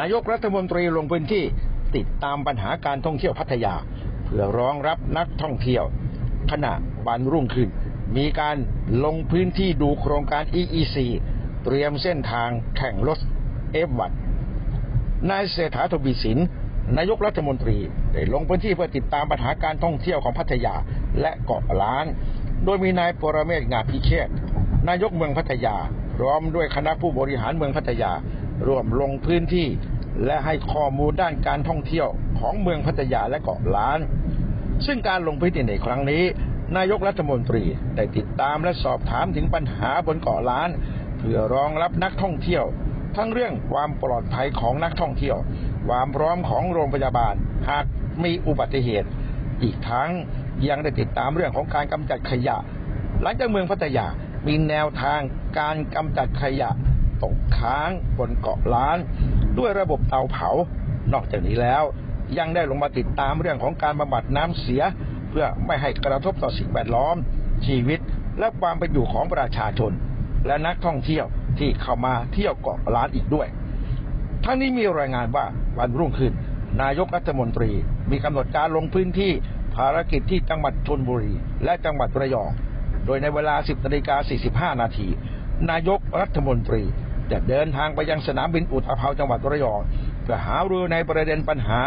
นายกรัฐมนตรีลงพื้นที่ติดตามปัญหาการท่องเที่ยวพัทยา เพื่อรองรับนักท่องเที่ยว ขณะวันรุ่งขึ้น มีการลงพื้นที่ดูโครงการ EEC เตรียมเส้นทางแข่งรถ F1 นายเศรษฐาทวีสินนายกรัฐมนตรีได้ลงพื้นที่เพื่อติดตามปัญหาการท่องเที่ยวของพัทยาและเกาะล้าน โดยมีนายปรเมศงาพิเชษนายกเมืองพัทยา พร้อมด้วยคณะผู้บริหารเมืองพัทยา ร่วมลงพื้นที่ และให้ข้อมูลด้านการท่องเที่ยวของเมืองพัทยาและเกาะล้าน ซึ่งการลงพื้นที่ในครั้งนี้ นายกรัฐมนตรีได้ติดตามและสอบถามถึงปัญหาบนเกาะล้าน เพื่อรองรับนักท่องเที่ยว ทั้งเรื่องความปลอดภัยของนักท่องเที่ยว ความพร้อมของโรงพยาบาล หากมีอุบัติเหตุ อีกทั้งยังได้ติดตามเรื่องของการกำจัดขยะ หลังจากเมืองพัทยามีแนวทางการกำจัดขยะ ตกค้างบนเกาะล้าน ด้วยระบบเตาเผา นอกจากนี้แล้ว ยังได้ลงมาติดตามเรื่องของการบำบัดน้ำเสีย เพื่อไม่ให้กระทบต่อสิ่งแวดล้อม ชีวิตและความเป็นอยู่ของประชาชน และนักท่องเที่ยวที่เข้ามาเที่ยวเกาะล้านอีกด้วย ทั้งนี้มีรายงานว่าวันรุ่งขึ้น นายกรัฐมนตรีมีกำหนดการลงพื้นที่ภารกิจที่จังหวัดชนบุรี และจังหวัดระยอง โดยในเวลา 10นาฬิกา45 นาที นายกรัฐมนตรี จะเดินทางไปยังสนามบินอุตภาวจังหวัดระยองเพื่อหารือในประเด็นปัญหา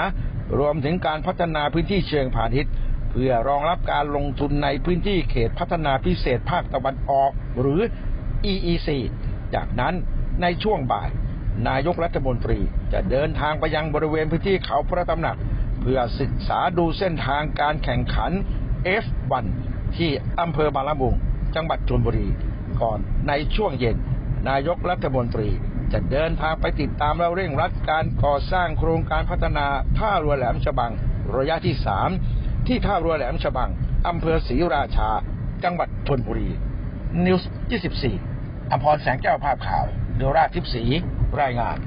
รวมถึงการพัฒนาพื้นที่เชิงพาณิชย์เพื่อรองรับการลงทุนในพื้นที่เขตพัฒนาพิเศษภาคตะวันออก หรือ EEC จากนั้นในช่วงบ่าย นายกรัฐมนตรีจะเดินทางไปยังบริเวณพื้นที่เขาพระตำหนัก เพื่อศึกษาดูเส้นทางการแข่งขัน F1 ที่อำเภอบางละมุงจังหวัดชลบุรี ก่อนในช่วงเย็น นายกรัฐมนตรี จะเดินทางไปติดตามและเร่งรัดการก่อสร้างโครงการพัฒนาท่าเรือแหลมฉบัง ระยะที่สามที่ท่าเรือแหลมฉบังอำเภอศรีราชา จังหวัดชนบุรีนิวส์ 24อภรแสงแก้วภาพข่าวเดลราทิพศีรายงาน